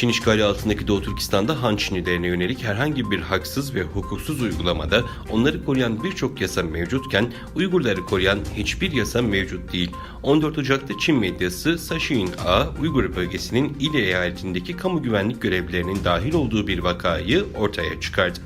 Çin işgali altındaki Doğu Türkistan'da Han Çinlilerine yönelik herhangi bir haksız ve hukuksuz uygulamada onları koruyan birçok yasa mevcutken Uygurları koruyan hiçbir yasa mevcut değil. 14 Ocak'ta Çin medyası Saşin A, Uygur bölgesinin İle eyaletindeki kamu güvenlik görevlilerinin dahil olduğu bir vakayı ortaya çıkardı.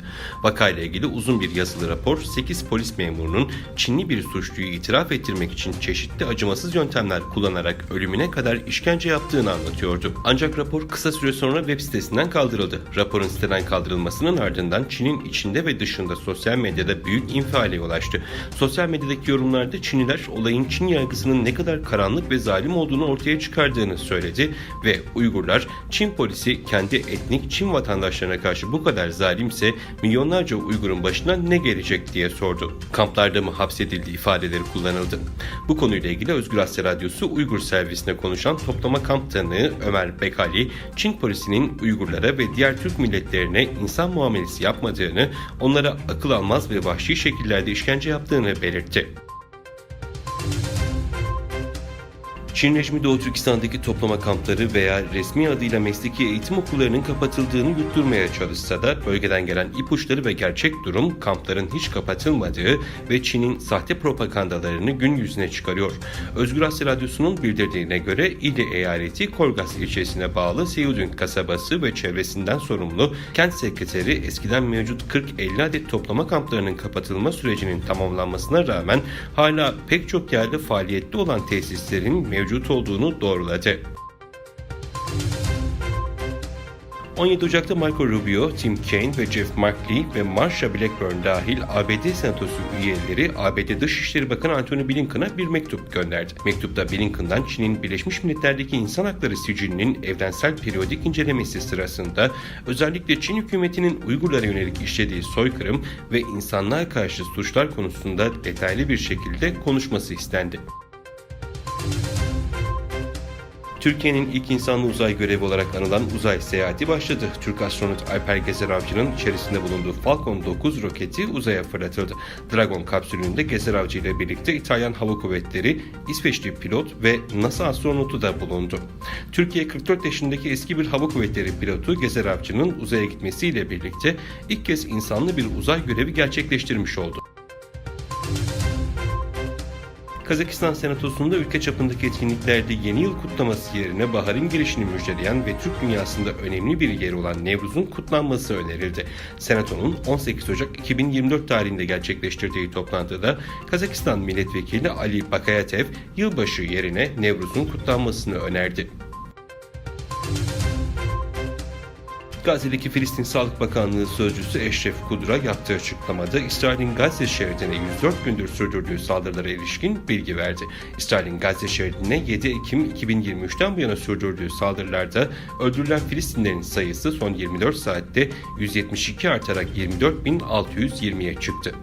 Vakayla ilgili uzun bir yazılı rapor 8 polis memurunun Çinli bir suçluyu itiraf ettirmek için çeşitli acımasız yöntemler kullanarak ölümüne kadar işkence yaptığını anlatıyordu. Ancak rapor kısa süre sonra web sitesinden kaldırıldı. Raporun siteden kaldırılmasının ardından Çin'in içinde ve dışında sosyal medyada büyük infiale yol açtı. Sosyal medyadaki yorumlarda Çinliler olayın Çin yargısının ne kadar karanlık ve zalim olduğunu ortaya çıkardığını söyledi ve Uygurlar Çin polisi kendi etnik Çin vatandaşlarına karşı bu kadar zalimse milyonlarca Uygur'un başına ne gelecek diye sordu. Kamplarda mı hapsedildi ifadeleri kullanıldı. Bu konuyla ilgili Özgür Asya Radyosu Uygur servisine konuşan toplama kamp tanığı Ömer Bekali, Çin polisinin Uygurlara ve diğer Türk milletlerine insan muamelesi yapmadığını, onlara akıl almaz ve vahşi şekillerde işkence yaptığını belirtti. Çin rejimi Doğu Türkistan'daki toplama kampları veya resmi adıyla mesleki eğitim okullarının kapatıldığını yutturmaya çalışsa da bölgeden gelen ipuçları ve gerçek durum kampların hiç kapatılmadığı ve Çin'in sahte propagandalarını gün yüzüne çıkarıyor. Özgür Asya Radyosu'nun bildirdiğine göre İli eyaleti Korgas ilçesine bağlı Seyudun kasabası ve çevresinden sorumlu kent sekreteri eskiden mevcut 40-50 adet toplama kamplarının kapatılma sürecinin tamamlanmasına rağmen hala pek çok yerde faaliyette olan tesislerin mevcut olduğunu doğruladı. 17 Ocak'ta Marco Rubio, Tim Kaine ve Jeff Markley ve Marsha Blackburn dahil ABD Senatosu üyeleri ABD Dışişleri Bakanı Antony Blinken'a bir mektup gönderdi. Mektupta Blinken'dan Çin'in Birleşmiş Milletler'deki insan hakları sicilinin evrensel periyodik incelemesi sırasında özellikle Çin hükümetinin Uygurlara yönelik işlediği soykırım ve insanlığa karşı suçlar konusunda detaylı bir şekilde konuşması istendi. Türkiye'nin ilk insanlı uzay görevi olarak anılan uzay seyahati başladı. Türk astronot Alper Gezer Avcı'nın içerisinde bulunduğu Falcon 9 roketi uzaya fırlatıldı. Dragon kapsülünde Gezer Avcı ile birlikte İtalyan Hava Kuvvetleri, İsveçli pilot ve NASA astronotu da bulundu. Türkiye 44 yaşındaki eski bir hava kuvvetleri pilotu Gezer Avcı'nın uzaya gitmesiyle birlikte ilk kez insanlı bir uzay görevi gerçekleştirmiş oldu. Kazakistan Senatosu'nda ülke çapındaki etkinliklerde yeni yıl kutlaması yerine baharın girişini müjdeleyen ve Türk dünyasında önemli bir yeri olan Nevruz'un kutlanması önerildi. Senato'nun 18 Ocak 2024 tarihinde gerçekleştirdiği toplantıda Kazakistan Milletvekili Ali Bakayev yılbaşı yerine Nevruz'un kutlanmasını önerdi. Gazze'deki Filistin Sağlık Bakanlığı Sözcüsü Eşref Kudur'a yaptığı açıklamada İsrail'in Gazze şeridine 104 gündür sürdürdüğü saldırılara ilişkin bilgi verdi. İsrail'in Gazze şeridine 7 Ekim 2023'ten bu yana sürdürdüğü saldırılarda öldürülen Filistinlerin sayısı son 24 saatte 172 artarak 24.620'ye çıktı.